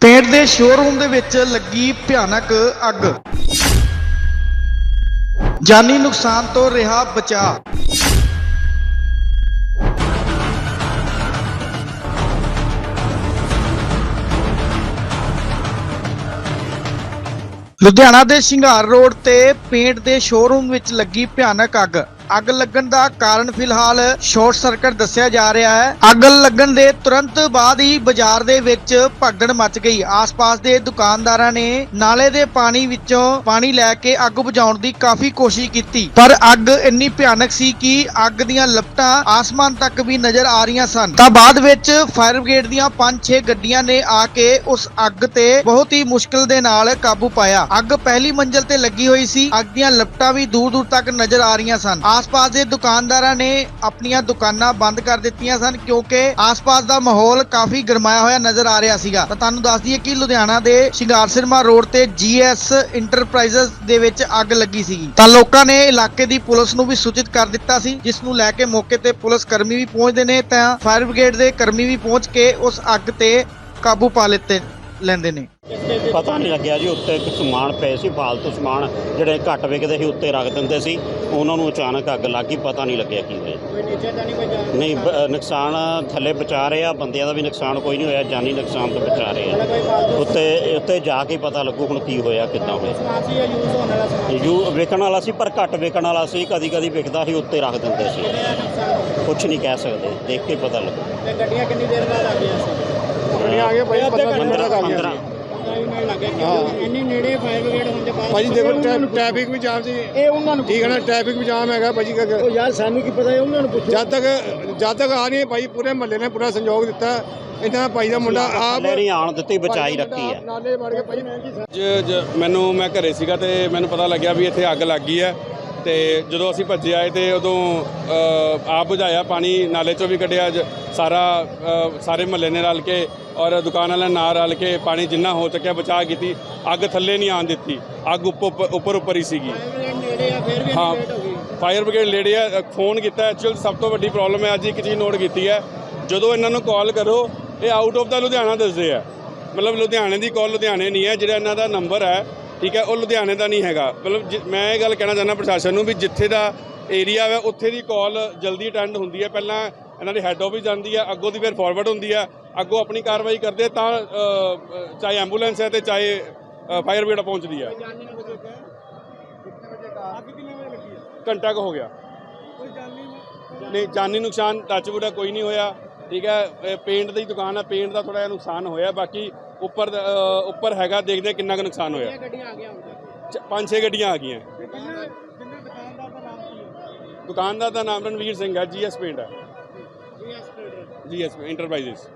Paint ਦੇ showroom ਦੇ ਵਿੱਚ ਲੱਗੀ ਭਿਆਨਕ ਅੱਗ। ਜਾਨੀ ਨੁਕਸਾਨ ਤੋਂ ਰਿਹਾ ਬਚਾ ਲੁਧਿਆਣਾ ਦੇ ਸ਼ਿੰਗਾਰ ਰੋਡ ਤੇ ਪੇਂਟ ਦੇ ਸ਼ੋਰੂਮ ਵਿੱਚ ਲੱਗੀ ਭਿਆਨਕ ਅੱਗ। ਅੱਗ ਲੱਗਣ ਦਾ ਕਾਰਨ ਫਿਲਹਾਲ ਸ਼ਾਰਟ ਸਰਕਟ ਦੱਸਿਆ ਜਾ ਰਿਹਾ ਹੈ। ਅੱਗ ਲੱਗਣ ਦੇ ਤੁਰੰਤ ਬਾਅਦ ਹੀ ਬਾਜ਼ਾਰ ਦੇ ਵਿੱਚ ਭਗਦੜ ਮਚ ਗਈ। ਆਸ-ਪਾਸ ਦੇ ਦੁਕਾਨਦਾਰਾਂ ਨੇ ਨਾਲੇ ਦੇ ਪਾਣੀ ਵਿੱਚੋਂ ਪਾਣੀ ਲੈ ਕੇ ਅੱਗ ਬੁਝਾਉਣ ਦੀ ਕਾਫੀ ਕੋਸ਼ਿਸ਼ ਕੀਤੀ। ਪਰ ਅੱਗ ਇੰਨੀ ਭਿਆਨਕ ਸੀ ਕਿ ਅੱਗ ਦੀਆਂ ਲਪਟਾਂ ਆਸਮਾਨ ਤੱਕ ਵੀ ਨਜ਼ਰ ਆ ਰਹੀਆਂ ਸਨ। ਤਾਂ ਬਾਅਦ ਵਿੱਚ ਫਾਇਰ ਬ੍ਰਿਗੇਡ ਦੀਆਂ 5-6 ਗੱਡੀਆਂ ਨੇ ਆ ਕੇ ਉਸ ਅੱਗ ਤੇ ਬਹੁਤ ਹੀ ਮੁਸ਼ਕਲ ਦੇ ਨਾਲ ਕਾਬੂ ਪਾਇਆ। ਅੱਗ ਪਹਿਲੀ ਮੰਜ਼ਲ ਤੇ ਲੱਗੀ ਹੋਈ ਸੀ। ਅੱਗ ਦੀਆਂ ਲਪਟਾਂ ਵੀ ਦੂਰ ਦੂਰ ਤੱਕ ਨਜ਼ਰ ਆ ਰਹੀਆਂ ਸਨ। ਆਸ-ਪਾਸ ਦੇ ਦੁਕਾਨਦਾਰਾਂ ਨੇ ਆਪਣੀਆਂ ਦੁਕਾਨਾਂ ਬੰਦ ਕਰ ਦਿੱਤੀਆਂ ਸਨ ਕਿਉਂਕਿ ਆਸ-ਪਾਸ ਦਾ ਮਾਹੌਲ ਕਾਫੀ ਗਰਮਾਇਆ ਹੋਇਆ ਨਜ਼ਰ ਆ ਰਿਹਾ ਸੀਗਾ। ਤਾਂ ਤੁਹਾਨੂੰ ਦੱਸ ਦਈਏ ਕਿ ਲੁਧਿਆਣਾ ਦੇ ਸ਼ਿੰਗਾਰ ਸਿਨੇਮਾ ਰੋਡ ਤੇ ਜੀਐਸ ਇੰਟਰਪ੍ਰਾਈਜ਼ਸ ਦੇ ਵਿੱਚ ਅੱਗ ਲੱਗੀ ਸੀਗੀ। ਤਾਂ ਲੋਕਾਂ ਨੇ ਇਲਾਕੇ ਦੀ ਪੁਲਿਸ ਨੂੰ ਵੀ ਸੂਚਿਤ ਕਰ ਦਿੱਤਾ ਸੀ, ਜਿਸ ਨੂੰ ਲੈ ਕੇ ਮੌਕੇ ਤੇ ਪੁਲਿਸ ਕਰਮੀ ਵੀ ਪਹੁੰਚਦੇ ਨੇ ਤਾਂ ਫਾਇਰ ਬ੍ਰਿਗੇਡ ਦੇ ਕਰਮੀ ਵੀ ਪਹੁੰਚ ਕੇ ਉਸ ਅੱਗ ਤੇ ਕਾਬੂ ਪਾ ਲਿੱਤੇ ਲੈਂਦੇ ਨੇ। ਪਤਾ ਨਹੀਂ ਲੱਗਿਆ ਜੀ ਉੱਤੇ ਇੱਕ ਸਮਾਨ ਪਏ ਸੀ ਫਾਲਤੂ ਸਮਾਨ ਜਿਹੜੇ ਘੱਟ ਵਿਕਦੇ ਸੀ ਉੱਤੇ ਰੱਖ ਦਿੰਦੇ ਸੀ। ਉਹਨਾਂ ਨੂੰ ਅਚਾਨਕ ਅੱਗ ਲੱਗ ਗਈ ਪਤਾ ਨਹੀਂ ਲੱਗਿਆ ਕੀ ਹੋਇਆ। ਕੋਈ ਨੀਚੇ ਤਾਂ ਨਹੀਂ ਕੋਈ ਜਾ ਨਹੀਂ ਬ- ਨੁਕਸਾਨ ਥੱਲੇ ਬਚਾ ਰਹੇ ਆ ਬੰਦਿਆਂ ਦਾ ਵੀ ਨੁਕਸਾਨ ਕੋਈ ਨਹੀਂ ਹੋਇਆ ਜਾਨੀ ਨੁਕਸਾਨ ਤੋਂ ਬਚਾ ਰਹੇ ਆ। ਕੋਈ ਫਾਲਤੂ ਉੱਤੇ ਉੱਤੇ ਜਾ ਕੇ ਪਤਾ ਲੱਗੂ ਹੁਣ ਕੀ ਹੋਇਆ ਕਿੱਦਾਂ ਹੋਇਆ। ਸਮਾਨ ਸੀ ਜਾਂ ਯੂਜ਼ ਹੋਣ ਵਾਲਾ ਸਮਾਨ? ਯੂ ਵਿਕਣ ਵਾਲਾ ਸੀ ਪਰ ਘੱਟ ਵਿਕਣ ਵਾਲਾ ਸੀ ਕਦੀ ਕਦੀ ਵਿਕਦਾ ਸੀ ਉੱਤੇ ਰੱਖ ਦਿੰਦੇ ਸੀ। ਕਿੰਨੇ ਦਾ ਨੁਕਸਾਨ ਕੁਝ ਨਹੀਂ ਕਹਿ ਸਕਦੇ ਦੇਖ ਕੇ ਪਤਾ ਲੱਗੂ। ਤੇ ਗੱਡੀਆਂ ਕਿੰਨੀ ਦੇਰ ਬਾਅਦ ਆ ਗਈਆਂ ਸੀ? ਗੱਡੀਆਂ ਆ ਗਈਆਂ ਭਾਈ 15 ਮਿੰਟ ਤੱਕ ਆ 15 ਗਈਆਂ 15 ਮਿੰਟ ਲੱਗੇ ਕਿਉਂਕਿ ਇੰਨੀ ਨੇੜੇ ਫਾਇਰ ਬ੍ਰਿਗੇਡ ਹੋਣ ਦੇ ਬਾਅਦ ਭਾਜੀ ਦੇਖੋ ਟ੍ਰੈ- ਟ੍ਰੈਫਿਕ ਵੀ ਜਾਮ ਸੀ। ਇਹ ਉਹਨਾਂ ਨੂੰ ਠੀਕ ਹੈ ਨਾ ਟ੍ਰੈਫਿਕ ਵੀ ਜਾਮ ਹੈਗਾ ਭਾਜੀ ਕ- ਉਹ ਯਾਰ ਸਾਨੂੰ ਕੀ ਪਤਾ ਹੈ ਉਹਨਾਂ ਨੂੰ ਪੁੱਛੋ। ਜਦ ਤੱਕ ਜਦ ਤੱਕ ਆ ਨਹੀਂ ਭਾਈ ਪੂਰੇ ਮਹੱਲੇ ਨੇ ਪੂਰਾ ਸੰਯੋਗ ਦਿੱਤਾ। ਇਹਨਾਂ ਦਾ ਭਾਈ ਦਾ ਮੁੰਡਾ ਆਪ ਨਹੀਂ ਆਉਣ ਦਿੱਤੀ ਬਚਾਈ ਰੱਖੀ ਹੈ। ਨਾਲੇ ਵੜ ਕੇ ਭਾਈ ਜ- ਜ- ਮੈਨੂੰ ਮੈਂ ਘਰੇ ਸੀਗਾ ਤੇ ਮੈਨੂੰ ਪਤਾ ਲੱਗਿਆ ਵੀ ਇੱਥੇ ਅੱਗ ਲੱਗ ਗਈ ਹੈ। ਤੇ ਜਦੋਂ ਅਸੀਂ ਭੱਜੇ ਆਏ ਤੇ ਉਦੋਂ ਅ, ਆਪ ਬੁਝਾਇਆ ਪਾਣੀ ਨਾਲੇ ਚੋਂ ਵੀ ਕੱਢਿਆ। ਜ- ਸਾਰਾ ਸਾਰੇ ਮਹੱਲੇ ਨੇ ਰਲ ਕੇ ਔਰ ਦੁਕਾਨ ਵਾਲਿਆਂ ਨਾਲ ਰਲ ਕੇ ਪਾਣੀ ਜਿੰਨਾ ਹੋ ਸਕਿਆ ਬਚਾ ਕੀਤੀ ਅੱਗ ਥੱਲੇ ਨਹੀਂ ਆਣ ਦਿੱਤੀ ਅੱਗ ਉੱਪਰ ਉੱਪਰ ਉੱਪਰ ਹੀ ਸੀਗੀ। ਹਾਂ ਫਾਇਰ ਬ੍ਰਿਗੇਡ ਲੇਡੀ ਆ ਫੋਨ ਕੀਤਾ ਐਕਚੁਅਲ ਸਭ ਤੋਂ ਵੱਡੀ ਪ੍ਰੋਬਲਮ ਹੈ ਅੱਜ ਇੱਕ ਚੀਜ਼ ਨੋਟ ਕੀਤੀ ਹੈ ਜਦੋਂ ਇਹਨਾਂ ਨੂੰ ਕਾਲ ਕਰੋ ਇਹ ਆਊਟ ਆਫ ਦਾ ਲੁਧਿਆਣਾ ਦੱਸਦੇ ਆ। ਮਤਲਬ ਲੁਧਿਆਣੇ ਦੀ ਕਾਲ ਲੁਧਿਆਣੇ ਨਹੀਂ ਹੈ ਜਿਹੜਾ ਇਹਨਾਂ ਦਾ ਨੰਬਰ ਹੈ ਠੀਕ ਹੈ ਉਹ ਲੁਧਿਆਣੇ ਦਾ ਨਹੀਂ ਹੈਗਾ। ਮਤਲਬ ਮੈਂ ਇਹ ਗੱਲ ਕਹਿਣਾ ਚਾਹੁੰਦਾ ਪ੍ਰਸ਼ਾਸਨ ਨੂੰ ਵੀ ਜਿੱਥੇ ਦਾ ਏਰੀਆ ਹੈ ਉੱਥੇ ਦੀ ਕਾਲ ਜਲਦੀ ਅਟੈਂਡ ਹੁੰਦੀ ਹੈ। ਪਹਿਲਾਂ ਇਹਨਾਂ ਦੀ ਹੈੱਡ ਆਫਿਸ ਜਾਂਦੀ ਹੈ ਅੱਗੋਂ ਦੀ ਫਿਰ ਫਾਰਵਰਡ ਹੁੰਦੀ ਹੈ ਅੱਗੋਂ ਆਪਣੀ ਕਾਰਵਾਈ ਕਰਦੇ ਤਾਂ ਚਾਹੇ ਐਂਬੂਲੈਂਸ ਹੈ ਤੇ ਚਾਹੇ ਫਾਇਰ ਬ੍ਰਿਗੇਡ ਪਹੁੰਚਦੀ ਹੈ ਘੰਟਾ ਕੁ ਹੋ ਗਿਆ। ਨਹੀਂ ਜਾਨੀ ਨੁਕਸਾਨ ਟੱਚਵੁੱਡ ਹੈ ਕੋਈ ਨਹੀਂ ਹੋਇਆ। ਠੀਕ ਹੈ ਪੇਂਟ ਦੀ ਦੁਕਾਨ ਹੈ ਪੇਂਟ ਦਾ ਥੋੜਾ ਜਿਹਾ ਨੁਕਸਾਨ ਹੋਇਆ ਬਾਕੀ ਉੱਪਰ ਉੱਪਰ ਹੈਗਾ ਦੇਖਦੇ ਕਿੰਨਾ ਕੁ ਨੁਕਸਾਨ ਹੋਇਆ। ਪੰਜ ਛੇ ਗੱਡੀਆਂ ਆ ਗਈਆਂ। ਦੁਕਾਨਦਾਰ ਦਾ ਨਾਮ ਕੀ ਹੈ? ਦੁਕਾਨਦਾਰ ਦਾ ਨਾਮ ਰਣਵੀਰ ਸਿੰਘ ਹੈ ਜੀਐਸ ਪੇਂਟ ਹੈ ਜੀਐਸ ਟ੍ਰੇਡਰ ਜੀਐਸ ਇੰਟਰਪ੍ਰਾਈਜ਼ਸ